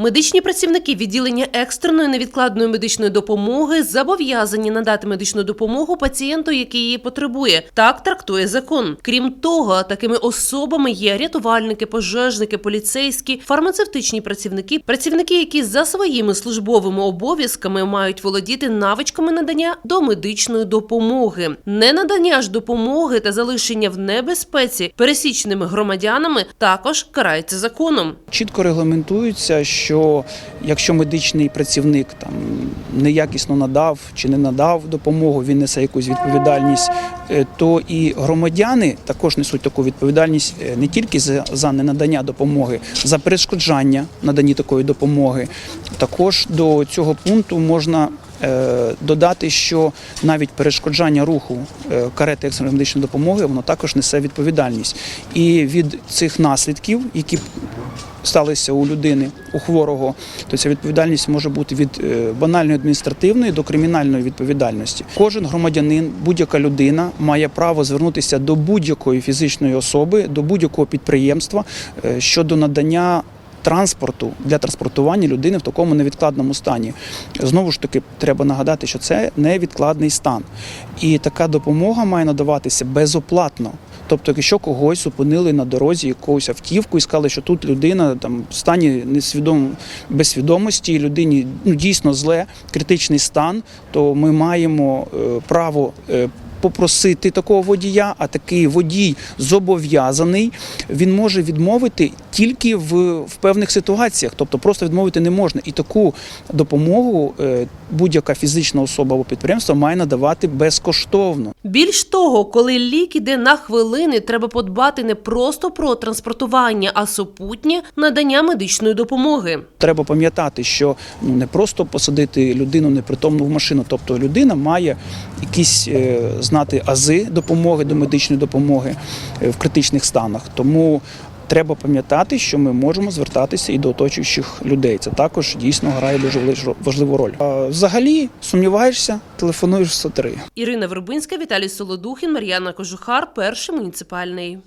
Медичні працівники відділення екстреної невідкладної медичної допомоги зобов'язані надати медичну допомогу пацієнту, який її потребує. Так трактує закон. Крім того, такими особами є рятувальники, пожежники, поліцейські, фармацевтичні працівники, працівники, які за своїми службовими обов'язками мають володіти навичками надання до медичної допомоги. Ненадання ж допомоги та залишення в небезпеці пересічними громадянами також карається законом. Чітко регламентується, що якщо медичний працівник там неякісно надав чи не надав допомогу, він несе якусь відповідальність, е, то і громадяни також несуть таку відповідальність е, не тільки за, за ненадання допомоги, за перешкоджання наданні такої допомоги. Також до цього пункту можна. е, Додати, що навіть перешкоджання руху карети екстреної медичної допомоги воно також несе відповідальність, і від цих наслідків, які сталися у людини, у хворого, то ця відповідальність може бути від е, банальної адміністративної до кримінальної відповідальності. Кожен громадянин, будь-яка людина має право звернутися до будь-якої фізичної особи, до будь-якого підприємства е, щодо надання. Транспорту для транспортування людини в такому невідкладному стані. Знову ж таки, треба нагадати, що це невідкладний стан. І така допомога має надаватися безоплатно. Тобто, якщо когось зупинили на дорозі якусь автівку і сказали, що тут людина там в стані несвідом без свідомості, людині ну, дійсно зле, критичний стан, то ми маємо е, право. Попросити такого водія, а такий водій зобов'язаний, він може відмовити тільки в, в певних ситуаціях, тобто просто відмовити не можна. І таку допомогу е, будь-яка фізична особа або підприємство має надавати безкоштовно. Більш того, коли лік іде на хвилини, треба подбати не просто про транспортування, а супутнє надання медичної допомоги. Треба пам'ятати, що ну не просто посадити людину непритомну в машину, тобто людина має якісь е, знати ази допомоги до медичної допомоги е, в критичних станах. Тому треба пам'ятати, що ми можемо звертатися і до оточуючих людей. Це також дійсно грає дуже важливу роль. Взагалі сумніваєшся, телефонуєш в 103. Ірина Вербинська, Віталій Солодухін, Мар'яна Кожухар, перший муніципальний.